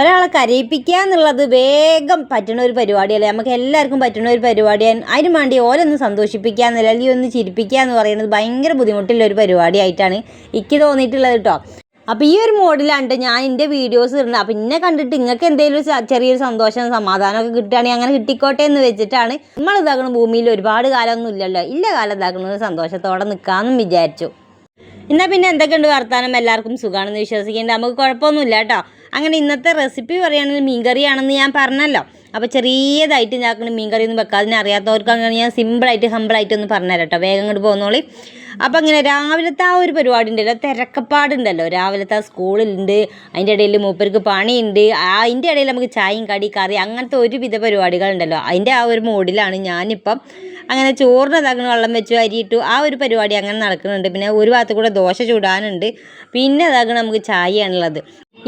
ഒരാളെ കരയിപ്പിക്കുക എന്നുള്ളത് വേഗം പറ്റുന്ന ഒരു പരിപാടിയല്ലേ? നമുക്ക് എല്ലാവർക്കും പറ്റുന്ന ഒരു പരിപാടിയാണ് അതിന് വേണ്ടി ഓരൊന്ന് സന്തോഷിപ്പിക്കുക എന്നല്ല അല്ലെങ്കിൽ ഒന്ന് ചിരിപ്പിക്കുക എന്ന് പറയുന്നത് ഭയങ്കര ബുദ്ധിമുട്ടുള്ള ഒരു പരിപാടിയായിട്ടാണ് എനിക്ക് തോന്നിയിട്ടുള്ളത് കേട്ടോ. അപ്പോൾ ഈ ഒരു മോഡിലാണ് ഞാൻ എന്റെ വീഡിയോസ് ഇടുന്നത്. അപ്പം എന്നെ കണ്ടിട്ട് നിങ്ങൾക്ക് എന്തെങ്കിലും ചെറിയൊരു സന്തോഷം സമാധാനമൊക്കെ കിട്ടുകയാണെങ്കിൽ അങ്ങനെ കിട്ടിക്കോട്ടെ എന്ന് വെച്ചിട്ടാണ് നമ്മൾ ഇതാക്കണ ഭൂമിയിൽ ഒരുപാട് കാലമൊന്നും ഇല്ലല്ലോ. ഇല്ല കാലം ഇതാക്കുന്നത് സന്തോഷത്തോടെ നിൽക്കാമെന്നും വിചാരിച്ചു. എന്നാൽ പിന്നെ എന്തൊക്കെയുണ്ട് വർത്താനം? എല്ലാവർക്കും സുഖമാണെന്ന് വിശ്വസിക്കേണ്ട. നമുക്ക് കുഴപ്പമൊന്നുമില്ല കേട്ടോ. അങ്ങനെ ഇന്നത്തെ റെസിപ്പി പറയുകയാണെങ്കിൽ മീൻകറിയാണെന്ന് ഞാൻ പറഞ്ഞല്ലോ. അപ്പോൾ ചെറിയതായിട്ട് ഇതാക്കുന്ന മീൻകറി ഒന്നും വെക്കാതിന് അറിയാത്തവർക്ക് അങ്ങനെ ഞാൻ സിമ്പിളായിട്ട് ഹമ്പിളായിട്ട് ഒന്ന് പറഞ്ഞുതരാം കേട്ടോ വേഗം ഇങ്ങോട്ട് പോകുന്നോളി അപ്പോൾ അങ്ങനെ രാവിലത്തെ ആ ഒരു പരിപാടി ഉണ്ടല്ലോ തിരക്കപ്പാടുണ്ടല്ലോ. രാവിലത്തെ സ്കൂളിലുണ്ട്. അതിന്റെ ഇടയിൽ മൂപ്പർക്ക് പണിയുണ്ട്. അതിന്റെ ഇടയിൽ നമുക്ക് ചായയും കടി കറി അങ്ങനത്തെ ഒരുവിധ പരിപാടികളുണ്ടല്ലോ. അതിന്റെ ആ ഒരു മൂഡിലാണ് ഞാനിപ്പം അങ്ങനെ ചോറിന് ഇതാക്കുന്ന വെള്ളം വെച്ചു അരിയിട്ടു ആ ഒരു പരിപാടി അങ്ങനെ നടക്കുന്നുണ്ട്. പിന്നെ ഒരു ഭാഗത്ത് കൂടെ ദോശ ചൂടാനുണ്ട്. പിന്നെ ഇതാക്കണം നമുക്ക് ചായയാണുള്ളത്.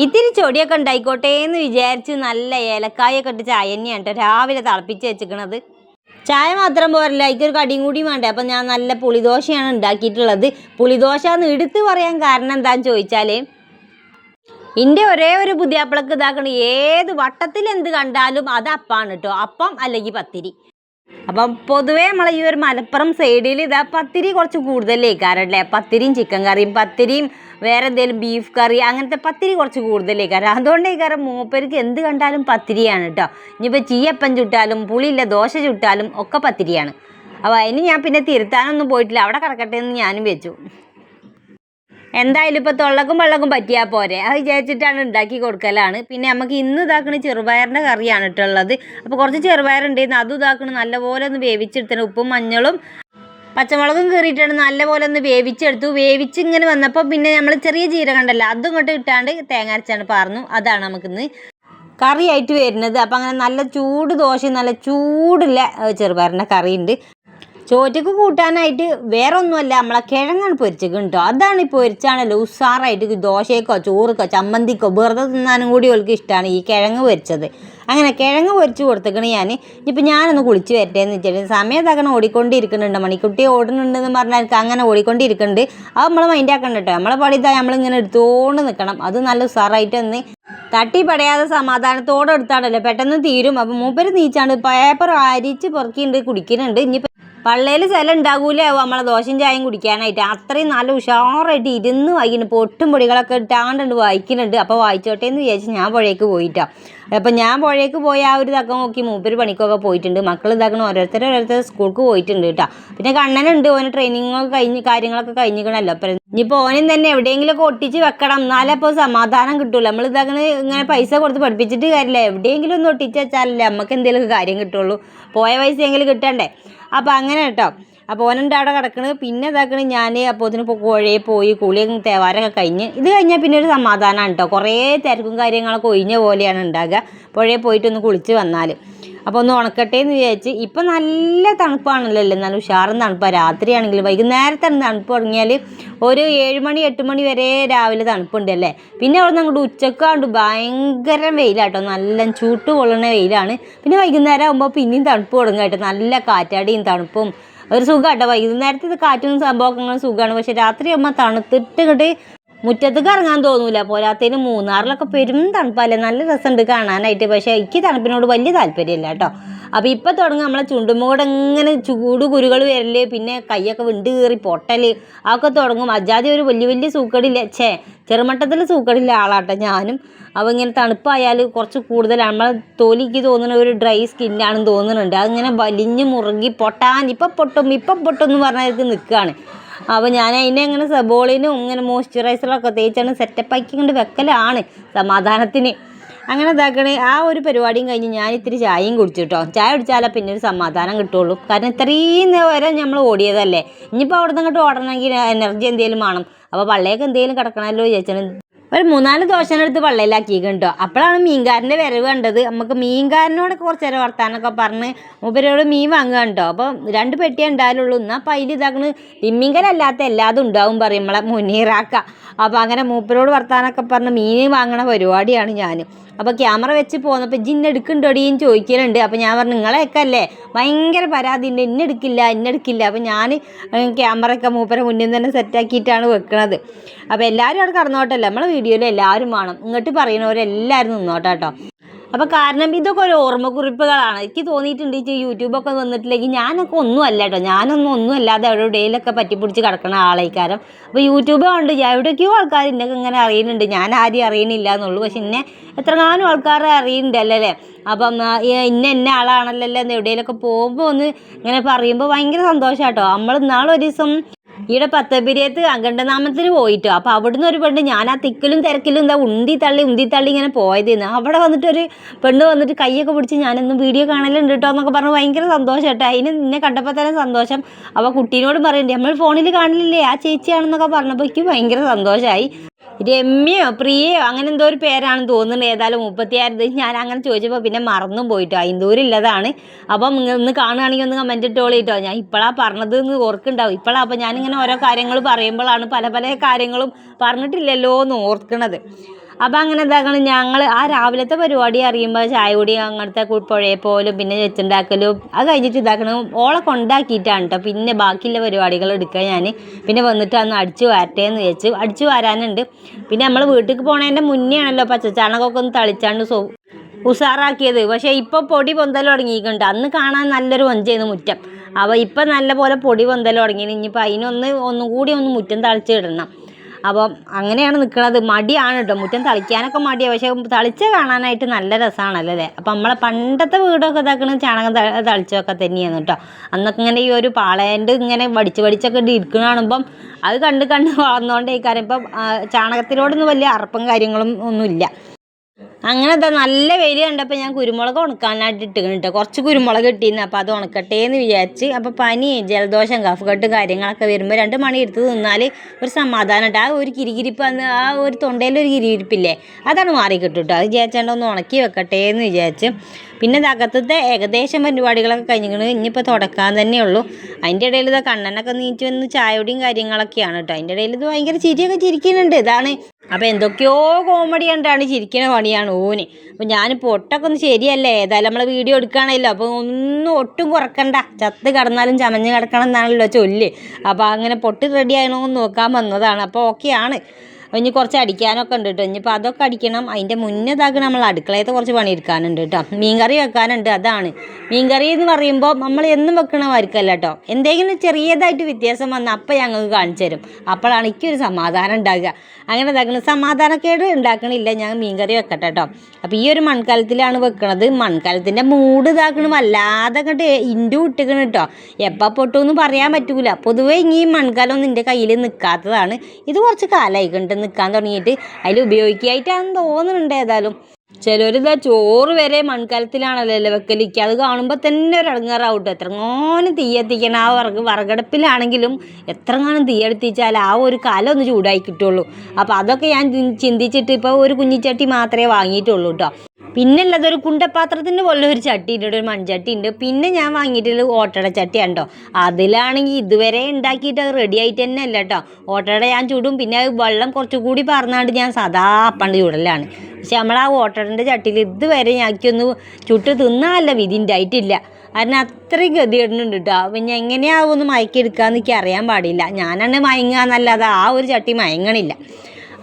ഇത്തിരി ചൊടിയൊക്കെ ഉണ്ടായിക്കോട്ടെ എന്ന് വിചാരിച്ച് നല്ല ഏലക്കായൊക്കെ ഇട്ട് ചായ തന്നെയാണ് രാവിലെ തിളപ്പിച്ച് വെച്ചിക്കണത്. ചായ മാത്രം പോരല്ല എനിക്കൊരു കടിയും കൂടി വേണ്ടേ? അപ്പം ഞാൻ നല്ല പുളിദോശയാണ് ഉണ്ടാക്കിയിട്ടുള്ളത്. പുളിദോശ എന്ന് എടുത്ത് പറയാൻ കാരണം എന്താണെന്ന് ചോദിച്ചാൽ എന്റെ ഒരേ ഒരു പുതിയാപ്പിളക്ക് ഇതാക്കണ. ഏത് വട്ടത്തിൽ എന്ത് കണ്ടാലും അത് അപ്പാണ് കേട്ടോ. അപ്പം അല്ലെങ്കിൽ പത്തിരി. അപ്പം പൊതുവേ നമ്മളെ ഈ ഒരു മലപ്പുറം സൈഡിൽ ഇതാ പത്തിരി കുറച്ച് കൂടുതലേക്കാരല്ലേ പത്തിരിയും ചിക്കൻ കറിയും പത്തിരിയും വേറെ എന്തെങ്കിലും ബീഫ് കറി അങ്ങനത്തെ പത്തിരി കുറച്ച് കൂടുതലേ കാരണം അതുകൊണ്ടേ കാരണം മൂപ്പർക്ക് എന്ത് കണ്ടാലും പത്തിരിയാണ് കേട്ടോ ഇനിയിപ്പോൾ ചീയപ്പൻ ചുട്ടാലും പുളിയില്ല ദോശ ചുട്ടാലും ഒക്കെ പത്തിരിയാണ്. അപ്പോൾ അതിന് ഞാൻ പിന്നെ തിരുത്താനൊന്നും പോയിട്ടില്ല. അവിടെ കിടക്കട്ടെ എന്ന് ഞാനും വെച്ചു. എന്തായാലും ഇപ്പൊ തൊള്ളക്കും വെള്ളക്കും പറ്റിയാൽ പോരെ. അത് വിചാരിച്ചിട്ടാണ് ഉണ്ടാക്കി കൊടുക്കലാണ്. പിന്നെ നമുക്ക് ഇന്ന് ഇതാക്കണ ചെറുപയറിന്റെ കറിയാണ് ഇട്ടുള്ളത് അപ്പോൾ കുറച്ച് ചെറുപയറുണ്ടായിരുന്നു അതും ഇതാക്കണ. നല്ലപോലെ ഒന്ന് വേവിച്ചെടുത്തണം. ഉപ്പും മഞ്ഞളും പച്ചമുളകും കീറിയിട്ടാണ് നല്ലപോലെ ഒന്ന് വേവിച്ചെടുത്തു. വേവിച്ച് ഇങ്ങനെ വന്നപ്പോൾ പിന്നെ നമ്മൾ ചെറിയ ജീരകം ഉണ്ടല്ലോ അതും ഇങ്ങോട്ട് ഇട്ടാണ്ട് തേങ്ങ അരച്ചാണ് പറഞ്ഞു അതാണ് നമുക്കിന്ന് കറിയായിട്ട് വരുന്നത്. അപ്പം അങ്ങനെ നല്ല ചൂട് ദോശയും നല്ല ചൂടുള്ള ചെറുപയറിന്റെ കറിയുണ്ട്. ചോറ്റക്ക് കൂട്ടാനായിട്ട് വേറെ ഒന്നുമല്ല നമ്മളെ കിഴങ്ങാണ് പൊരിച്ചത് കേട്ടോ. അതാണ് ഈ പൊരിച്ചാണല്ലോ ഉഷാറായിട്ട് ദോശയ്ക്കോ ചോറുക്കോ ചമ്മന്തിക്കോ വെറുതെ തിന്നാനും കൂടി ഓൾക്ക് ഇഷ്ടമാണ് ഈ കിഴങ്ങ് പൊരിച്ചത്. അങ്ങനെ കിഴങ്ങ് പൊരിച്ച് കൊടുത്തേക്കണ് ഞാൻ ഇപ്പം ഞാനൊന്ന് കുളിച്ച് വരട്ടെ എന്ന് വെച്ചിട്ട് സമയത്തങ്ങനെ ഓടിക്കൊണ്ടിരിക്കുന്നുണ്ട്. മണിക്കുട്ടി ഓടുന്നുണ്ടെന്ന് പറഞ്ഞാൽ എനിക്ക് അങ്ങനെ ഓടിക്കൊണ്ടിരിക്കുന്നുണ്ട്. അത് നമ്മൾ മൈൻഡ് ആക്കണ്ട കേട്ടോ. നമ്മളെ ഇതാ നമ്മളിങ്ങനെ എടുത്തോണ്ട് നിൽക്കണം അത് നല്ല ഉഷാറായിട്ട് ഒന്ന് തട്ടി പടയാതെ സമാധാനത്തോടെ എടുത്താണല്ലോ. പെട്ടെന്ന് തീരും. അപ്പം മൂപ്പര് നീച്ചാണ്ട് പേപ്പർ അരിച്ച് പൊറുക്കിണ്ട് കുടിക്കുന്നുണ്ട്. ഇനിയിപ്പോൾ പള്ളയിൽ സ്ഥലം ഉണ്ടാകൂലേ നമ്മളെ ദോശയും ചായയും കുടിക്കാനായിട്ട്. അത്രയും നല്ല ഉഷാറായിട്ട് ഇരുന്ന് വായിക്കുന്നു പൊട്ടും പൊടികളൊക്കെ ഇട്ടാണ്ടുണ്ട് വായിക്കുന്നുണ്ട്. അപ്പോൾ വായിച്ചോട്ടെ എന്ന് വിചാരിച്ച് ഞാൻ പുഴയ്ക്ക് പോയിട്ടാ. അപ്പം ഞാൻ പുഴയ്ക്ക് പോയി ആ ഒരു തക്കം നോക്കി മൂപ്പര് പണിക്കൊക്കെ പോയിട്ടുണ്ട്. മക്കൾ ഇതാക്കണം ഓരോരുത്തർ ഓരോരുത്തർ സ്കൂൾക്ക് പോയിട്ടുണ്ട് കേട്ടോ. പിന്നെ കണ്ണനുണ്ട് ഓന് ട്രെയിനിങ്ങൊക്കെ കഴിഞ്ഞ് കാര്യങ്ങളൊക്കെ കഴിഞ്ഞിക്കണല്ലോ അപ്പം ഇനിയിപ്പോൾ ഓനും തന്നെ എവിടെയെങ്കിലുമൊക്കെ ഒട്ടിച്ച് വെക്കണം. എന്നാലേ അപ്പോൾ സമാധാനം കിട്ടുള്ളൂ. നമ്മൾ ഇതാക്കണ ഇങ്ങനെ പൈസ കൊടുത്ത് പഠിപ്പിച്ചിട്ട് കാര്യമില്ല. എവിടെയെങ്കിലും ഒന്ന് ഒട്ടിച്ച് വെച്ചാലല്ലേ നമുക്ക് എന്തെങ്കിലും കാര്യം കിട്ടുള്ളൂ. പോയ പൈസയെങ്കിലും കിട്ടണ്ടേ? അപ്പോൾ അങ്ങനെ കേട്ടോ. അപ്പോൾ ഓനുണ്ട് അവിടെ കിടക്കണത് പിന്നെ ഇതാക്കണ് ഞാൻ അപ്പോൾ ഇതിന് കോഴയെ പോയി കുളിയും തേവാരൊക്കെ കഴിഞ്ഞ്. ഇത് കഴിഞ്ഞാൽ പിന്നെ ഒരു സമാധാനമാണ് കേട്ടോ കുറേ തിരക്കും കാര്യങ്ങളൊക്കെ ഒഴിഞ്ഞ പോലെയാണ് ഉണ്ടാകുക പുഴയിൽ പോയിട്ടൊന്ന് കുളിച്ച് വന്നാൽ അപ്പോൾ ഒന്ന് ഉണക്കട്ടെ എന്ന് വിചാരിച്ച് ഇപ്പം നല്ല തണുപ്പാണല്ലോ നല്ല ഉഷാറും തണുപ്പാണ് രാത്രിയാണെങ്കിലും വൈകുന്നേരത്താണ് തണുപ്പ് തുടങ്ങിയാൽ ഒരു ഏഴ് മണി എട്ട് മണി വരെ രാവിലെ തണുപ്പുണ്ട് അല്ലേ? പിന്നെ അവിടെ നിന്ന് അങ്ങോട്ട് ഉച്ചക്കാണ്ട് ഭയങ്കര വെയിലാട്ടോ. നല്ല ചൂട്ട് കൊള്ളുന്ന വെയിലാണ്. പിന്നെ വൈകുന്നേരം ആകുമ്പോൾ പിന്നെയും തണുപ്പ് തുടങ്ങും കേട്ടോ നല്ല കാറ്റാടിയും തണുപ്പും ഒരു സുഖമാട്ടോ വൈകുന്നേരത്തെ ഇത് കാറ്റും സംഭവങ്ങളും സുഖമാണ് പക്ഷെ രാത്രി അമ്മ തണുത്തിട്ട് ഇങ്ങോട്ട് മുറ്റത്തേക്ക് ഇറങ്ങാൻ തോന്നൂല. പോരാത്തതിന് മൂന്നാറിലൊക്കെ പെരും തണുപ്പല്ലേ? നല്ല രസമുണ്ട് കാണാനായിട്ട്. പക്ഷേ എനിക്ക് തണുപ്പിനോട് വലിയ താല്പര്യമില്ല കേട്ടോ. അപ്പോൾ ഇപ്പം തുടങ്ങും നമ്മളെ ചുണ്ടുമ്മൂടെ ഇങ്ങനെ ചൂട് കുരുകൾ വരൽ പിന്നെ കൈയൊക്കെ വിണ്ട് കീറി പൊട്ടൽ അതൊക്കെ തുടങ്ങും. അജാതി ഒരു വലിയ വലിയ സൂക്കടില്ല. ഛേ ചെറുമട്ടത്തിൽ സൂക്കടില്ല ആളാട്ടെ ഞാനും. അപ്പോൾ ഇങ്ങനെ തണുപ്പായാൽ കുറച്ച് കൂടുതൽ നമ്മളെ തോലിക്ക് തോന്നുന്ന ഒരു ഡ്രൈ സ്കിന്നാണെന്ന് തോന്നുന്നുണ്ട്. അതിങ്ങനെ വലിഞ്ഞ് മുറുകി പൊട്ടാൻ ഇപ്പം പൊട്ടും ഇപ്പം പൊട്ടും എന്ന് പറഞ്ഞാൽ നിൽക്കുകയാണ് അപ്പോൾ ഞാൻ അതിനെ ഇങ്ങനെ സബോളിനും ഇങ്ങനെ മോയ്സ്ചറൈസറൊക്കെ തേച്ചാണ് സെറ്റപ്പാക്കി കൊണ്ട് വെക്കലാണ് സമാധാനത്തിന്. അങ്ങനെ ഇതാക്കണേ ആ ഒരു പരിപാടിയും കഴിഞ്ഞ് ഞാൻ ഇത്തിരി ചായയും കുടിച്ചു കേട്ടോ ചായ കുടിച്ചാലേ പിന്നെ ഒരു സമാധാനം കിട്ടുള്ളൂ. കാരണം ഇത്രയും നേരം നമ്മൾ ഓടിയതല്ലേ? ഇനിയിപ്പോൾ അവിടെ നിന്ന് ഇങ്ങോട്ട് ഓടണമെങ്കിൽ എനർജി എന്തെങ്കിലും വേണം. അപ്പോൾ പള്ളിയൊക്കെ എന്തെങ്കിലും കിടക്കണമല്ലോ ചോദിച്ചാൽ ഒരു മൂന്നാൽ ദോശനെടുത്ത് പള്ളയിലാക്കി കണ്ടോ അപ്പോഴാണ് മീൻകാരന്റെ വരവ് കണ്ടത്. നമുക്ക് മീൻകാരനോട് കുറച്ച് നേരം വർത്താനൊക്കെ പറഞ്ഞ് മൂപ്പരോട് മീൻ വാങ്ങുക കേട്ടോ അപ്പോൾ രണ്ട് പെട്ടിയേ ഉണ്ടായാലുള്ളൂ. എന്നാൽ അപ്പം അതിൽ ഇതാക്കണ്. തിമ്മിങ്കലല്ലാത്ത എല്ലാതും ഉണ്ടാവും പറയും നമ്മളെ മുനീറാക്ക അപ്പോൾ അങ്ങനെ മൂപ്പരോട് വർത്താനൊക്കെ പറഞ്ഞ് മീൻ വാങ്ങണ പരിപാടിയാണ് ഞാൻ. അപ്പോൾ ക്യാമറ വെച്ച് പോന്നപ്പോൾ ജിന്നെ എടുക്കുന്നുണ്ടോടിയും ചോദിക്കലുണ്ട്. അപ്പോൾ ഞാൻ പറഞ്ഞു നിങ്ങളെയൊക്കെ അല്ലേ ഭയങ്കര പരാതി ഉണ്ട്. ഇന്നെ എടുക്കില്ല അപ്പോൾ ഞാൻ ക്യാമറ ഒക്കെ മൂപ്പരെ മുന്നിൽ തന്നെ സെറ്റാക്കിയിട്ടാണ് വെക്കുന്നത് അപ്പോൾ എല്ലാവരും അവിടെ കടന്നോട്ടല്ലോ? നമ്മളെ വീഡിയോയിൽ എല്ലാവരും വേണം ഇങ്ങോട്ട് പറയുന്നവരെല്ലാവരും നിന്നോട്ടോ കേട്ടോ അപ്പോൾ കാരണം ഇതൊക്കെ ഒരു ഓർമ്മക്കുറിപ്പുകളാണ്. എനിക്ക് തോന്നിയിട്ടുണ്ട് ഈ യൂട്യൂബൊക്കെ വന്നിട്ടില്ലെങ്കിൽ ഞാനൊക്കെ ഒന്നും അല്ല കേട്ടോ ഞാനൊന്നും ഒന്നും അല്ലാതെ അവിടെ ഇടയിലൊക്കെ പറ്റിപ്പിടിച്ച് കിടക്കണ ആളേക്കാരം. അപ്പോൾ യൂട്യൂബ് കൊണ്ട് എവിടെയൊക്കെയോ ആൾക്കാർ ഇന്നൊക്കെ ഇങ്ങനെ അറിയുന്നുണ്ട്. ഞാൻ ആരും അറിയണില്ല എന്നുള്ളൂ. പക്ഷെ ഇന്നെ എത്രങ്ങാനും ആൾക്കാരെ അറിയുന്നുണ്ട് അല്ലേ? അപ്പം ഇന്ന ഇന്ന ആളാണല്ലോ എന്ന് എവിടെയെങ്കിലൊക്കെ പോകുമ്പോൾ ഒന്ന് ഇങ്ങനെ പറയുമ്പോൾ ഭയങ്കര സന്തോഷം കേട്ടോ നമ്മൾ ഇന്നാളൊരു ദിവസം ഈടെ പത്തപിരിയത്ത് അഖണ്ഡനാമത്തിന് പോയിട്ട്. അപ്പോൾ അവിടുന്ന് ഒരു പെണ്ണ് ഞാൻ ആ തിക്കിലും തിരക്കിലും എന്താ ഉന്തി തള്ളി ഉന്തി തള്ളി ഇങ്ങനെ പോയതെന്ന്. അവിടെ വന്നിട്ട് ഒരു പെണ്ണ് വന്നിട്ട് കൈയൊക്കെ പിടിച്ച് ഞാനൊന്നും വീഡിയോ കാണലുണ്ട് കേട്ടോ എന്നൊക്കെ പറഞ്ഞു ഭയങ്കര സന്തോഷം കേട്ടോ. അതിന് നിന്നെ കണ്ടപ്പോൾ തന്നെ സന്തോഷം. അപ്പോൾ കുട്ടീനോട് പറയുന്നുണ്ട് നമ്മൾ ഫോണിൽ കാണില്ലേ ആ ചേച്ചിയാണെന്നൊക്കെ പറഞ്ഞപ്പോൾ എനിക്ക് ഭയങ്കര സന്തോഷമായി രമ്യയോ പ്രിയയോ അങ്ങനെ എന്തോ ഒരു പേരാണെന്ന് തോന്നുന്നുണ്ട്. ഏതായാലും മുപ്പത്തിയായിരത്തി ഞാൻ അങ്ങനെ ചോദിച്ചപ്പോൾ പിന്നെ മറന്നും പോയിട്ടോ. ഇല്ലതാണ്. അപ്പം നിങ്ങൾ ഒന്ന് കാണുകയാണെങ്കിൽ ഒന്ന് കമന്റ് ഇട്ടോളിട്ടോ ഞാൻ ഇപ്പോഴാണ് പറഞ്ഞത് എന്ന് ഓർക്കുണ്ടാവും ഇപ്പോഴാണ് അപ്പം ഞാനിങ്ങനെ ഓരോ കാര്യങ്ങൾ പറയുമ്പോഴാണ് പല പല കാര്യങ്ങളും പറഞ്ഞിട്ടില്ലല്ലോ എന്ന് ഓർക്കണത്. അപ്പം അങ്ങനെ എന്താക്കണം? ഞങ്ങൾ ആ രാവിലത്തെ പരിപാടി അറിയുമ്പോൾ ചായ കുടി അങ്ങനത്തെ പുഴയെ പോലും പിന്നെ ചെത്തുണ്ടാക്കലും അത് കഴിഞ്ഞിട്ട് ഇതാക്കണം. ഓളെ കൊണ്ടാക്കിയിട്ടാണ് കേട്ടോ പിന്നെ ബാക്കിയുള്ള പരിപാടികൾ എടുക്കുക ഞാൻ പിന്നെ വന്നിട്ട് അന്ന് അടിച്ചു വാരട്ടെ എന്ന് വെച്ച് അടിച്ചു വാരാനുണ്ട്. പിന്നെ നമ്മൾ വീട്ടിലേക്ക് പോണതിന്റെ മുന്നേ ആണല്ലോ പച്ചച്ചാണകമൊക്കെ ഒന്ന് തളിച്ചാണ്ട് സോ ഉഷാറാക്കിയത് പക്ഷേ ഇപ്പോൾ പൊടി പൊന്തൽ തുടങ്ങിയിട്ടുണ്ട്. അന്ന് കാണാൻ നല്ലൊരു വഞ്ചായിരുന്നു മുറ്റം. അപ്പോൾ ഇപ്പം നല്ല പോലെ പൊടി പൊന്തൽ തുടങ്ങി. ഇനിയിപ്പോൾ അതിനൊന്ന് ഒന്നും കൂടി ഒന്ന് മുറ്റം തളിച്ചിടണം. അപ്പം അങ്ങനെയാണ് നിൽക്കുന്നത് മടിയാണ് കേട്ടോ മുറ്റം തളിക്കാനൊക്കെ മടിയാണ് പക്ഷേ തളിച്ച് കാണാനായിട്ട് നല്ല രസമാണല്ലോ അല്ലേ അപ്പം നമ്മളെ പണ്ടത്തെ വീടൊക്കെ ഇതാക്കണത് ചാണകം തളിച്ചൊക്കെ തന്നെയാണ് കേട്ടോ അന്നൊക്കെ ഇങ്ങനെ ഈ ഒരു പാളേന്റെ ഇങ്ങനെ വടിച്ച് വടിച്ചൊക്കെ ഇരിക്കണ കാണുമ്പം അത് കണ്ട് കണ്ട് വളർന്നുകൊണ്ടേ കാര്യം ഇപ്പം ചാണകത്തിനോടൊന്നും വലിയ അറപ്പും കാര്യങ്ങളും ഒന്നുമില്ല. അങ്ങനെ എന്താ നല്ല വെയിൽ കണ്ടപ്പോൾ ഞാൻ കുരുമുളക് ഉണക്കാനായിട്ട് ഇട്ടിക്കണം കേട്ടോ കുറച്ച് കുരുമുളക് കിട്ടിയിരുന്നു അപ്പോൾ അത് ഉണക്കട്ടെ എന്ന് വിചാരിച്ച്. അപ്പോൾ പനി ജലദോഷം കഫ് കെട്ട് കാര്യങ്ങളൊക്കെ വരുമ്പോൾ രണ്ട് മണി എടുത്ത് നിന്നാൽ ഒരു സമാധാനം ഉണ്ട് ആ ഒരു കിരികിരിപ്പ് അന്ന് ആ ഒരു തൊണ്ടയിൽ ഒരു കിരികിരിപ്പില്ലേ അതാണ് മാറി കിട്ടും കേട്ടോ അത് വിചാരിച്ചാണ്ട് ഒന്ന് ഉണക്കി വെക്കട്ടെ എന്ന് വിചാരിച്ച്. പിന്നെ അകത്തത്തെ ഏകദേശം പരിപാടികളൊക്കെ കഴിഞ്ഞിരിക്കണ് ഇനിയിപ്പോൾ തുടക്കാൻ തന്നെ ഉള്ളൂ. അതിന്റെ ഇടയിൽ ഇതാ കണ്ണനൊക്കെ നീറ്റ് വന്ന് ചായയുടെയും കാര്യങ്ങളൊക്കെയാണ് കേട്ടോ അതിന്റെ ഇടയിൽ ഇത് ഭയങ്കര ചിരിയൊക്കെ ചിരിക്കുന്നുണ്ട്. ഇതാണ് അപ്പോൾ എന്തൊക്കെയോ കോമഡി കണ്ടാണ് ചിരിക്കണ പണിയാണ് ഓന്. അപ്പോൾ ഞാൻ ഒട്ടൊക്കെ ഒന്ന് ശരിയല്ലേ? ഏതായാലും നമ്മൾ വീഡിയോ എടുക്കുകയാണല്ലോ. അപ്പോൾ ഒന്നും ഒട്ടും കുറക്കണ്ട. ചത്ത് കടന്നാലും ചമഞ്ഞ് കിടക്കണം എന്നാണല്ലോ ചൊല്ല്. അപ്പോൾ അങ്ങനെ പൊട്ടി റെഡി ആയണോന്ന് നോക്കാൻ വന്നതാണ്. അപ്പോൾ അപ്പോൾ ഇനി കുറച്ച് അടിക്കാനൊക്കെ ഉണ്ട് കേട്ടോ ഇനിയിപ്പോൾ അതൊക്കെ അടിക്കണം. അതിന്റെ മുന്നേ നമ്മൾ അടുക്കളയത്തെ കുറച്ച് പണി എടുക്കാനുണ്ട് കേട്ടോ മീൻകറി വെക്കാനുണ്ട് അതാണ്. മീൻകറി എന്ന് പറയുമ്പോൾ നമ്മൾ എന്നും വെക്കണമായിരിക്കല്ല കേട്ടോ എന്തെങ്കിലും ചെറിയതായിട്ട് വ്യത്യാസം വന്നാൽ അപ്പം ഞങ്ങൾക്ക് കാണിച്ചു തരും. അപ്പോഴാണ് എനിക്കൊരു സമാധാനം ഉണ്ടാകുക അങ്ങനെ ഇതാക്കണം സമാധാനക്കേട് ഉണ്ടാക്കണില്ല. ഞാൻ മീൻകറി വെക്കട്ടെ കേട്ടോ അപ്പോൾ ഈ ഒരു മൺകലത്തിലാണ് വെക്കണത്. മൺകലത്തിന്റെ മൂട് ഇതാക്കണം. വല്ലാതെ അങ്ങോട്ട് ഇൻഡു ഇട്ടിക്കണം കേട്ടോ എപ്പോൾ പൊട്ടുമെന്ന് പറയാൻ പറ്റൂല. പൊതുവേ ഈ മൺകലം എന്റെ കയ്യിൽ നിൽക്കാത്തതാണ് ഇത് കുറച്ച് കാലമായിക്കൊണ്ട് നിൽക്കാൻ തുടങ്ങിയിട്ട് അതിൽ ഉപയോഗിക്കായിട്ടാണെന്ന് തോന്നുന്നുണ്ട് ഏതായാലും. ചിലരിതാ ചോറ് വരെ മൺകലത്തിലാണല്ലോ വെക്കലിക്ക് അത് കാണുമ്പോൾ തന്നെ ഒരു ഇടങ്ങാറാവട്ടോ. എത്രങ്ങാനും തീയെത്തിക്കണം. ആ വിറക് വറകടപ്പിലാണെങ്കിലും എത്രങ്ങാനും തീയെടുത്തിച്ചാൽ ആ ഒരു കല ഒന്ന് ചൂടായി കിട്ടുള്ളൂ. അപ്പോൾ അതൊക്കെ ഞാൻ ചിന്തിച്ചിട്ട് ഇപ്പോൾ ഒരു കുഞ്ഞിച്ചട്ടി മാത്രമേ വാങ്ങിയിട്ടുള്ളൂ കേട്ടോ പിന്നെ ഉള്ളത് ഒരു കുണ്ടപാത്രത്തിന്റെ പോലെ ഒരു ചട്ടി ഉണ്ട് ഒരു മൺചട്ടി ഉണ്ട്. പിന്നെ ഞാൻ വാങ്ങിയിട്ടുള്ള ഓട്ടട ചട്ടി ഉണ്ടോ അതിലാണെങ്കിൽ ഇതുവരെ ഉണ്ടാക്കിയിട്ട് അത് റെഡി ആയിട്ട് തന്നെ അല്ല കേട്ടോ. ഓട്ടട ഞാൻ ചൂടും പിന്നെ വെള്ളം കുറച്ചുകൂടി പറഞ്ഞാണ്ട് ഞാൻ സാധാ അപ്പണ്ട് ചൂടലാണ്. പക്ഷെ നമ്മൾ ആ ഓട്ടടന്റെ ചട്ടിയിൽ ഇതുവരെ ഞാക്കിയൊന്ന് ചുട്ട് തിന്നാല്ല വിധി ഉണ്ടായിട്ടില്ല അതിന് അത്രയും ഗതികേടുന്നുണ്ട് കേട്ടോ. പിന്നെ എങ്ങനെയാവുമെന്ന് മയക്കെടുക്കാന്ന് എന്നൊക്കെ അറിയാൻ പാടില്ല. ഞാനാണ് മയങ്ങുക എന്നല്ലാതെ ആ ഒരു ചട്ടി മയങ്ങണില്ല.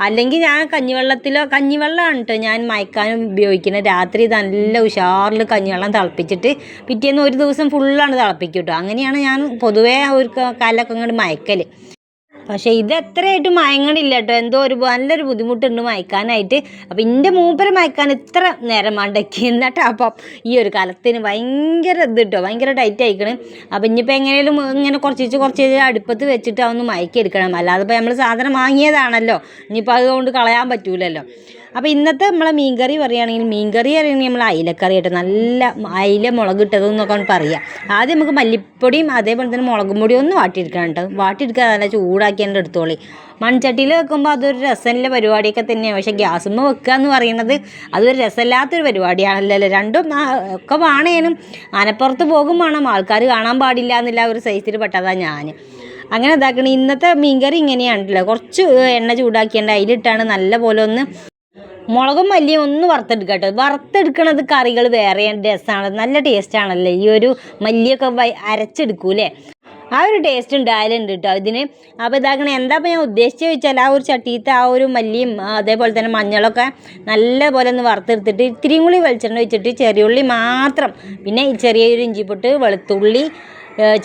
അല്ലെങ്കിൽ ഞാൻ കഞ്ഞിവെള്ളത്തിലോ കഞ്ഞിവെള്ളമാണ് കേട്ടോ ഞാൻ മയക്കാനും ഉപയോഗിക്കുന്നത് രാത്രി നല്ല ഉഷാറിൽ കഞ്ഞിവെള്ളം തിളപ്പിച്ചിട്ട് പിറ്റേന്ന് ഒരു ദിവസം ഫുള്ളാണ് തിളപ്പിക്കും കേട്ടോ അങ്ങനെയാണ് ഞാൻ പൊതുവേ ഒരു കാലൊക്കെ ഇങ്ങോട്ട് മയക്കൽ പക്ഷേ ഇത് എത്രയായിട്ട് മയങ്ങണില്ല കേട്ടോ എന്തോ ഒരു നല്ലൊരു ബുദ്ധിമുട്ടുണ്ട് മയക്കാനായിട്ട്. അപ്പം എന്റെ മൂപ്പര് മയക്കാൻ ഇത്ര നേരം മണ്ടക്കി. എന്നിട്ട് അപ്പം ഈ ഒരു കാലത്തിന് ഭയങ്കര ഇത് കേട്ടോ ഭയങ്കര ടൈറ്റ് ആയിക്കണ്. അപ്പം ഇനിയിപ്പോൾ എങ്ങനെയും ഇങ്ങനെ കുറച്ച് കുറച്ച് അടുപ്പത്ത് വെച്ചിട്ട് അതൊന്ന് മയക്കി എടുക്കണം. അല്ലാതെ ഇപ്പോൾ നമ്മൾ സാധനം വാങ്ങിയതാണല്ലോ. ഇനിയിപ്പോൾ അതുകൊണ്ട് കളയാൻ പറ്റൂലല്ലോ. അപ്പോൾ ഇന്നത്തെ നമ്മളെ മീൻകറി പറയുകയാണെങ്കിൽ മീൻകറി പറയുകയാണെങ്കിൽ നമ്മൾ അയിലക്കറി ആയിട്ട് നല്ല അയില മുളക് ഇട്ടതെന്നൊക്കെ പറയാം. ആദ്യം നമുക്ക് മല്ലിപ്പൊടിയും അതേപോലെ തന്നെ മുളകും പൊടിയും ഒന്ന് വാട്ടിയെടുക്കണം കേട്ടോ. വാട്ടിയെടുക്കുക നല്ല ചൂടാക്കി എന്റെ എടുത്തോളി. മൺചട്ടിയിൽ വെക്കുമ്പോൾ അതൊരു രസമില്ല പരിപാടിയൊക്കെ തന്നെയാണ് പക്ഷേ ഗ്യാസുമ്മ വെക്കുക എന്ന് പറയുന്നത് അതൊരു രസമില്ലാത്തൊരു പരിപാടിയാണല്ലോ രണ്ടും ഒക്കെ വേണേനും ആനപ്പുറത്ത് പോകും വേണം. ആൾക്കാർ കാണാൻ പാടില്ല എന്നുള്ള ഒരു സൈസിൽ പെട്ടതാണ് ഞാൻ അങ്ങനെ ഇതാക്കണം. ഇന്നത്തെ മീൻകറി ഇങ്ങനെയാണല്ലോ. കുറച്ച് എണ്ണ ചൂടാക്കിയാണ്ട് അതിലിട്ടാണ് നല്ല പോലെ ഒന്ന് മുളകും മല്ലിയും ഒന്ന് വറുത്തെടുക്കുക കേട്ടോ വറുത്തെടുക്കണത് കറികൾ വേറെ രസമാണ് നല്ല ടേസ്റ്റ് ആണല്ലേ? ഈ ഒരു മല്ലിയൊക്കെ അരച്ചെടുക്കൂലേ? ആ ഒരു ടേസ്റ്റ് ഉണ്ടായാലുണ്ട് കേട്ടോ ഇതിന്. അപ്പോൾ ഇതാക്കണേ എന്താ ഇപ്പോൾ ഞാൻ ഉദ്ദേശിച്ചത് ചോദിച്ചാൽ ആ ഒരു ചട്ടിയത്തെ ആ ഒരു മല്ലിയും അതേപോലെ തന്നെ മഞ്ഞളൊക്കെ നല്ല പോലെ ഒന്ന് വറുത്തെടുത്തിട്ട് ഇത്തിരിയും കൂടി വെളിച്ചെണ്ണ വെച്ചിട്ട് ചെറിയുള്ളി മാത്രം. പിന്നെ ചെറിയൊരു ഇഞ്ചിപ്പൊട്ട് വെളുത്തുള്ളി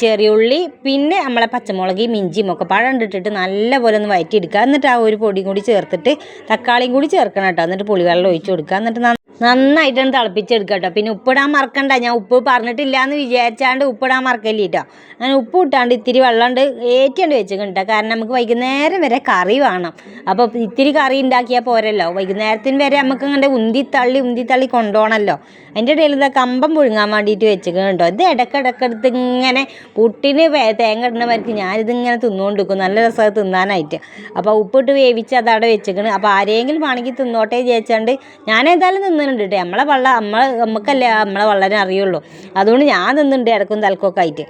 ചെറിയുള്ളി പിന്നെ നമ്മളെ പച്ചമുളക് മിഞ്ചിയും ഒക്കെ പഴം ഇട്ടിട്ട് നല്ല പോലെ ഒന്ന് വഴറ്റിയെടുക്കുക എന്നിട്ട് ആ ഒരു പൊടിയും കൂടി ചേർത്തിട്ട് തക്കാളിയും കൂടി ചേർക്കണം കേട്ടോ. എന്നിട്ട് പുളിവെള്ളം ഒഴിച്ച് കൊടുക്കുക. എന്നിട്ട് നന്ന- നന്നായിട്ടൊന്ന് തിളപ്പിച്ചെടുക്കുക കേട്ടോ പിന്നെ ഉപ്പിടാൻ മറക്കണ്ട. ഞാൻ ഉപ്പ് പറഞ്ഞിട്ടില്ല എന്ന് വിചാരിച്ചാണ്ട് ഉപ്പിടാൻ മറക്കല്ലേ കേട്ടോ അങ്ങനെ ഉപ്പ് ഇട്ടാണ്ട് ഇത്തിരി വെള്ളം ഉണ്ട് ഏറ്റിയാണ്ട് വെച്ചിട്ടുണ്ട് കാരണം നമുക്ക് വൈകുന്നേരം വരെ കറി വേണം. അപ്പോൾ ഇത്തിരി കറി ഉണ്ടാക്കിയാൽ പോരല്ലോ. വൈകുന്നേരത്തിന് വരെ നമുക്ക് അങ്ങനെ ഉന്തി തള്ളി ഉന്തി തള്ളി കൊണ്ടുപോകണമല്ലോ അതിന്റെ ഇടയിൽ ഇതാ കമ്പം പുഴുങ്ങാൻ വേണ്ടിയിട്ട് വെച്ചിട്ടുണ്ട് ഇത് ഇടക്കിടക്കെടുത്ത് ഇങ്ങനെ പുട്ടിന് തേങ്ങ ഇടുന്നവർക്ക് ഞാനിതിങ്ങനെ തിന്നുകൊണ്ടിരിക്കും നല്ല രസമാണ് തിന്നാനായിട്ട്. അപ്പോൾ ഉപ്പിട്ട് വേവിച്ച് അതവിടെ വെച്ചിക്കണ്. അപ്പോൾ ആരെങ്കിലും വേണമെങ്കിൽ തിന്നോട്ടെ വിചാരിച്ചാണ്ട് ഞാൻ ഏതായാലും തിന്നുന്നുണ്ട് കേട്ടോ നമ്മളെ വള്ള നമ്മൾ നമുക്കല്ലേ നമ്മളെ വള്ളനെ അറിയുള്ളൂ. അതുകൊണ്ട് ഞാൻ തിന്നുന്നുണ്ട് ഇടക്കും തലക്കൊക്കെ ആയിട്ട്.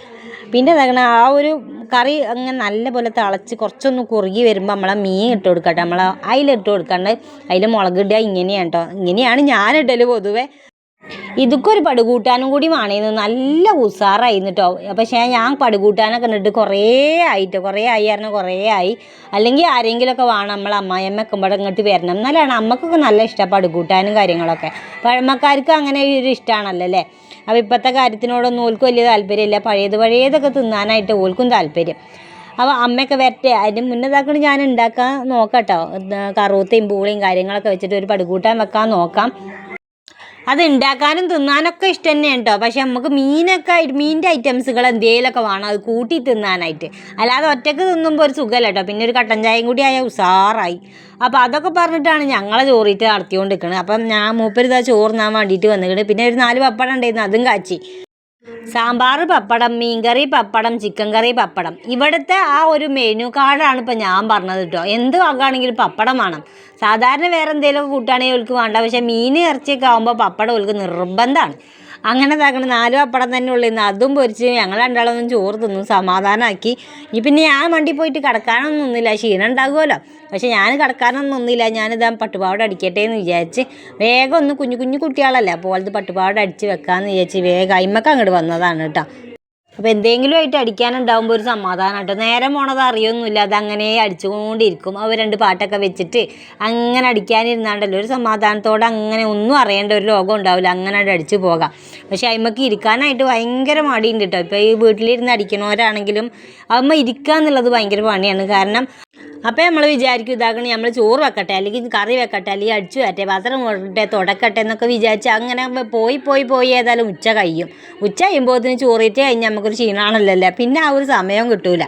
പിന്നെ തകണ ആ ഒരു കറി അങ്ങനെ നല്ല പോലെ തിളച്ച് കുറച്ചൊന്ന് കുറുകി വരുമ്പോൾ നമ്മളെ മീൻ ഇട്ട് കൊടുക്കട്ടെ. നമ്മളെ അതിലിട്ട് കൊടുക്കാണ്ട് അതിൽ മുളക് ഇടുക ഇങ്ങനെയാണ് കേട്ടോ ഇങ്ങനെയാണ് ഞാൻ ഇടൽ പൊതുവേ. ഇതൊക്കെ ഒരു പടുകൂട്ടാനും കൂടി വേണേന്ന് നല്ല ഉസാറായിരുന്നു കേട്ടോ പക്ഷേ ഞാൻ പടുകൂട്ടാനൊക്കെ കണ്ടിട്ട് കുറേ ആയിട്ട് കുറേ ആയി കാരണം കുറേ ആയി. അല്ലെങ്കിൽ ആരെങ്കിലുമൊക്കെ വേണം നമ്മളെ അമ്മായിയമ്മ ഒക്കെ ഇങ്ങോട്ട് വരണം. എന്നാലാണ് അമ്മക്കൊക്കെ നല്ല ഇഷ്ടം പടുകൂട്ടാനും കാര്യങ്ങളൊക്കെ. പഴമക്കാർക്ക് അങ്ങനെ ഒരു ഇഷ്ടമാണല്ലോ അല്ലേ അപ്പോൾ ഇപ്പോഴത്തെ കാര്യത്തിനോടൊന്നും ഓൽക്കും വലിയ താല്പര്യമില്ല പഴയത് പഴയതൊക്കെ തിന്നാനായിട്ട് ഓൽക്കും താല്പര്യം. അപ്പോൾ അമ്മയൊക്കെ വരട്ടെ. അതിന് മുന്നേതാക്കൊണ്ട് ഞാൻ ഉണ്ടാക്കാൻ നോക്കാം കേട്ടോ കറുത്തയും പൂളിയും കാര്യങ്ങളൊക്കെ വെച്ചിട്ട് ഒരു പടുകൂട്ടാൻ വെക്കാൻ നോക്കാം. അത് ഉണ്ടാക്കാനും തിന്നാനൊക്കെ ഇഷ്ടം തന്നെയാണ് കേട്ടോ പക്ഷെ നമുക്ക് മീനൊക്കെ മീനിന്റെ ഐറ്റംസുകൾ എന്തെങ്കിലുമൊക്കെ വേണം. അത് കൂട്ടി തിന്നാനായിട്ട്. അല്ലാതെ ഒറ്റയ്ക്ക് തിന്നുമ്പോൾ ഒരു സുഖമല്ല കേട്ടോ പിന്നെ ഒരു കട്ടൻ ചായയും കൂടി ആയ ഉസാറായി. അപ്പോൾ അതൊക്കെ പറഞ്ഞിട്ടാണ് ഞങ്ങളെ ചോറിട്ട് നടത്തിക്കൊണ്ട് നിൽക്കുന്നത് അപ്പം ഞാൻ മൂപ്പരിതാ ചോറിനാൻ വേണ്ടിയിട്ട് വന്നിട്ടുണ്ട് പിന്നെ ഒരു നാല് പപ്പടം ഉണ്ടായിരുന്നു. അതും കാച്ചി. സാമ്പാർ പപ്പടം മീൻകറി പപ്പടം ചിക്കൻ കറി പപ്പടം. ഇവിടുത്തെ ആ ഒരു മെനു കാർഡാണ് ഇപ്പം ഞാൻ പറഞ്ഞത് കേട്ടോ. എന്ത് വാക്കാണെങ്കിലും പപ്പടം വേണം. സാധാരണ വേറെ എന്തെങ്കിലുമൊക്കെ കൂട്ടുകയാണെങ്കിൽ അവർക്ക് വേണ്ട. പക്ഷേ മീൻ ഇറച്ചിയൊക്കെ ആകുമ്പോൾ പപ്പടം അവർക്ക് നിർബന്ധമാണ് അങ്ങനെ ഇതാക്കണം നാലും അപ്പടം തന്നെ ഉള്ളു. ഇന്ന് അതും പൊരിച്ച് ഞങ്ങൾ രണ്ടാളൊന്നും ചോറ് തിന്നു സമാധാനമാക്കി ഇനി പിന്നെ ഞാൻ വണ്ടി പോയിട്ട് കിടക്കാനൊന്നും നിന്നില്ല. ക്ഷീണം ഉണ്ടാകുമല്ലോ. പക്ഷെ ഞാൻ കിടക്കാനൊന്നും നിന്നില്ല. ഞാനിതാ പട്ടുപാവട അടിക്കട്ടെ എന്ന് വിചാരിച്ച് വേഗം ഒന്ന് കുഞ്ഞു കുഞ്ഞു കുട്ടികളല്ലേ അപ്പോൾ അത് പട്ടുപാവട അടിച്ച് വെക്കാമെന്ന് വിചാരിച്ച് വേഗം അയിമക്ക് അങ്ങോട്ട് വന്നതാണ് കേട്ടോ. അപ്പോൾ എന്തെങ്കിലും ആയിട്ട് അടിക്കാനുണ്ടാകുമ്പോൾ ഒരു സമാധാനം കേട്ടോ നേരം പോണത് അറിയൊന്നുമില്ല അതങ്ങനെ അടിച്ചുകൊണ്ടിരിക്കും. അവർ രണ്ട് പാട്ടൊക്കെ വെച്ചിട്ട് അങ്ങനെ അടിക്കാനിരുന്നാണ്ടല്ലോ. ഒരു സമാധാനത്തോടെ അങ്ങനെ ഒന്നും അറിയേണ്ട ഒരു ലോകം ഉണ്ടാവില്ല അങ്ങനെ അടിച്ചു പോകാം. പക്ഷേ അമ്മയ്ക്ക് ഇരിക്കാനായിട്ട് ഭയങ്കര മടിയുണ്ട് കേട്ടോ ഇപ്പോൾ ഈ വീട്ടിലിരുന്ന് അടിക്കണവരാണെങ്കിലും അമ്മ ഇരിക്കുക എന്നുള്ളത് ഭയങ്കര പണിയാണ്. കാരണം അപ്പോൾ നമ്മൾ വിചാരിക്കും ഇതാക്കണേ നമ്മൾ ചോറ് വെക്കട്ടെ അല്ലെങ്കിൽ കറി വെക്കട്ടെ അല്ലെങ്കിൽ അടിച്ചു വരട്ടെ പാത്രം കൊണ്ടട്ടെ തുടക്കട്ടെ എന്നൊക്കെ വിചാരിച്ച് അങ്ങനെ പോയി പോയി പോയി ഏതായാലും ഉച്ച കഴിയും. ഉച്ച കഴിയുമ്പോഴത്തേന് ചോറിയിട്ട് കഴിഞ്ഞാൽ നമുക്കൊരു ക്ഷീണമാണല്ലോ പിന്നെ ആ ഒരു സമയം കിട്ടൂല.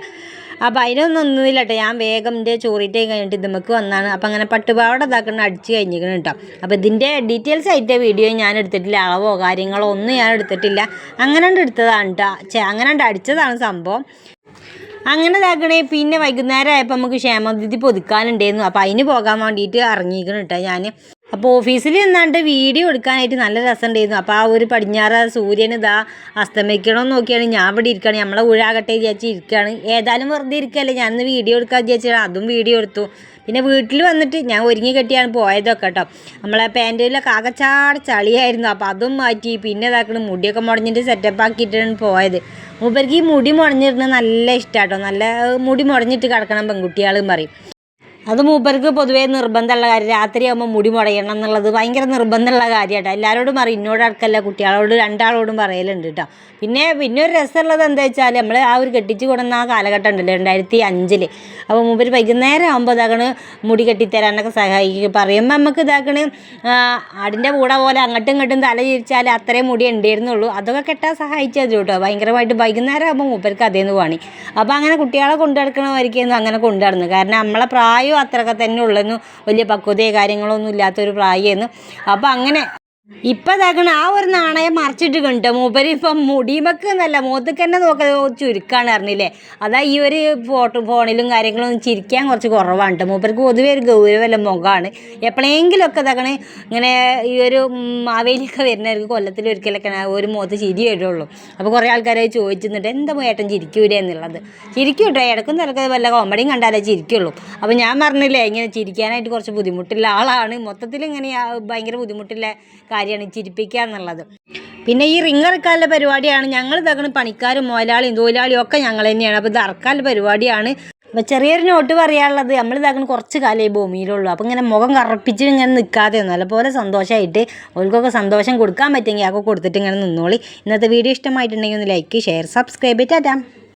അപ്പോൾ അതിനൊന്നും ഒന്നുമില്ല കേട്ടോ ഞാൻ വേഗം എന്റെ ചോറിയിട്ട് കഴിഞ്ഞിട്ട് നമുക്ക് വന്നാണ്. അപ്പോൾ അങ്ങനെ പട്ടുപാവട ഇതാക്കണം അടിച്ച് കഴിഞ്ഞിരിക്കണം കേട്ടോ. അപ്പോൾ ഇതിന്റെ ഡീറ്റെയിൽസ് ആയിട്ട് വീഡിയോ ഞാൻ എടുത്തിട്ടില്ല. അളവോ കാര്യങ്ങളോ ഒന്നും ഞാൻ എടുത്തിട്ടില്ല. അങ്ങനെ എടുത്തതാണ് കേട്ടോ. അങ്ങനെ അടിച്ചതാണ് സംഭവം. അങ്ങനെ ഇതാക്കണേ. പിന്നെ വൈകുന്നേരം ആയപ്പോൾ നമുക്ക് ക്ഷേമനിധി പൊതുക്കാനുണ്ടായിരുന്നു. അപ്പോൾ അതിന് പോകാൻ വേണ്ടിയിട്ട് ഇറങ്ങിയിരിക്കണം കേട്ടോ ഞാൻ അപ്പോൾ ഓഫീസിൽ നിന്നാണ്ട് വീഡിയോ എടുക്കാനായിട്ട് നല്ല രസമുണ്ടായിരുന്നു. അപ്പോൾ ആ ഒരു പടിഞ്ഞാറ് സൂര്യൻ ഇതാ അസ്തമിക്കണമെന്ന് നോക്കിയാണ്. ഞാൻ ഇവിടെ ഇരിക്കുകയാണ് നമ്മളെ ഊഴാകട്ടെ വിചാരിച്ച് ഇരിക്കുകയാണ് ഏതായാലും വെറുതെ ഇരിക്കുകയല്ലേ ഞാനിന്ന് വീഡിയോ എടുക്കാൻ വിചാരിച്ചാൽ അതും വീഡിയോ എടുത്തു. പിന്നെ വീട്ടിൽ വന്നിട്ട് ഞാൻ ഒരുങ്ങി കെട്ടിയാണ് പോയതൊക്കെ കേട്ടോ നമ്മളെ പാന്റിലൊക്കെ ആകച്ചാട് ചളിയായിരുന്നു. അപ്പോൾ അതും മാറ്റി പിന്നെ ഇതാക്കണം മുടിയൊക്കെ മുടഞ്ഞിട്ട് സെറ്റപ്പ് ആക്കിയിട്ടാണ് പോയത്. മൂപ്പർക്ക് ഈ മുടി മുടഞ്ഞിരുന്നത് നല്ല ഇഷ്ടമാട്ടോ നല്ല മുടി മുടഞ്ഞിട്ട് കിടക്കണം പെൺകുട്ടികളും പറയും. അത് മൂപ്പർക്ക് പൊതുവേ നിർബന്ധമുള്ള കാര്യം രാത്രിയാകുമ്പോൾ മുടി മുടയണം എന്നുള്ളത് ഭയങ്കര നിർബന്ധമുള്ള കാര്യമാട്ടോ എല്ലാവരോടും പറയും ഇന്നോട് അടക്കല്ല കുട്ടികളോട് രണ്ടാളോടും പറയലുണ്ട് കേട്ടോ പിന്നെ പിന്നെ ഒരു രസമുള്ളത് എന്താ വെച്ചാൽ നമ്മൾ ആ ഒരു കെട്ടിച്ച് കൊടുന്ന ആ കാലഘട്ടം ഉണ്ടല്ലോ രണ്ടായിരത്തി അഞ്ചിൽ അപ്പോൾ മൂപ്പർ വൈകുന്നേരം ആകുമ്പോൾ ഇതാക്കണ് മുടി കെട്ടിത്തരാനൊക്കെ സഹായിക്കും. പറയുമ്പോൾ നമുക്ക് ഇതാക്കണ് ആടിന്റെ കൂടെ പോലെ അങ്ങോട്ടും ഇങ്ങോട്ടും തല ചിരിച്ചാൽ അത്രയും മുടി ഉണ്ടായിരുന്നുള്ളൂ. അതൊക്കെ കെട്ടാൻ സഹായിച്ചത് കേട്ടോ ഭയങ്കരമായിട്ട് വൈകുന്നേരം ആകുമ്പോൾ മൂപ്പർക്ക് അതേന്ന് പണി. അപ്പോൾ അങ്ങനെ കുട്ടികളെ കൊണ്ടു നടക്കണമായിരിക്കും അങ്ങനെ കൊണ്ടു നടന്നു കാരണം നമ്മളെ പ്രായം അത്രയൊക്കെ തന്നെ ഉള്ളെന്നു വലിയ പക്വതയോ കാര്യങ്ങളോ ഒന്നും ഇല്ലാത്തൊരു പ്രായമായിരുന്നു. അപ്പോൾ അങ്ങനെ ഇപ്പം ആ ഒരു നാണയം മറിച്ചിട്ട് കണ്ടോ? മൂപ്പര് ഇപ്പം മുടിമക്ക് എന്നല്ല മൂത്തക്ക് നോക്കാൻ ചുരുക്കാണ് അറിഞ്ഞില്ലേ? അതാ ഈ ഒരു ഫോട്ടോ ഫോണിലും കാര്യങ്ങളും ചിരിക്കാൻ കുറച്ച് കുറവാണ് മൂപ്പർക്ക് പൊതുവേ ഒരു ഗൗരവമല്ല മുഖമാണ് എപ്പോഴെങ്കിലുമൊക്കെ തകണ് ഇങ്ങനെ ഈ ഒരു മാവേലിയൊക്കെ വരുന്നവർക്ക് കൊല്ലത്തിൽ ഒരിക്കലൊക്കെ ഒരു മുഖത്ത് ചിരി വരുള്ളൂ. അപ്പോൾ കുറേ ആൾക്കാരെ ചോദിച്ചിരുന്നിട്ട് എന്താ ഏട്ടൻ ചിരിക്കൂല എന്നുള്ളത്? ചിരിക്കും കേട്ടോ ഇടക്കും തിരക്ക് വല്ല കോമഡിയും കണ്ടാലേ ചിരിക്കുള്ളൂ. അപ്പോൾ ഞാൻ പറഞ്ഞില്ലേ ഇങ്ങനെ ചിരിക്കാനായിട്ട് കുറച്ച് ബുദ്ധിമുട്ടുള്ള ആളാണ്. മൊത്തത്തിൽ ഇങ്ങനെ ഭയങ്കര ബുദ്ധിമുട്ടുള്ള കാര്യമാണ് ചിരിപ്പിക്കുക എന്നുള്ളത്. പിന്നെ ഈ റിങ് ഇറക്കാനുള്ള പരിപാടിയാണ് ഞങ്ങൾ തകണ പണിക്കാരും മുതലാളിയും തൊഴിലാളിയും ഒക്കെ ഞങ്ങൾ തന്നെയാണ്. അപ്പോൾ ഇത് ഇറക്കാനുള്ള പരിപാടിയാണ്. അപ്പോൾ ചെറിയൊരു നോട്ട് പറയാനുള്ളത്. നമ്മൾ തകണ കുറച്ച് കാലേ ഈ ഭൂമിയിലുള്ളൂ. അപ്പോൾ ഇങ്ങനെ മുഖം കറപ്പിച്ച് ഇങ്ങനെ നിൽക്കാതെ നല്ലപോലെ സന്തോഷമായിട്ട് അവർക്കൊക്കെ സന്തോഷം കൊടുക്കാൻ പറ്റുമെങ്കിൽ അതൊക്കെ കൊടുത്തിട്ട് ഇങ്ങനെ നിന്നോളി. ഇന്നത്തെ വീഡിയോ ഇഷ്ടമായിട്ടുണ്ടെങ്കിൽ ഒന്ന് ലൈക്ക് ഷെയർ സബ്സ്ക്രൈബ് ടാറ്റാം.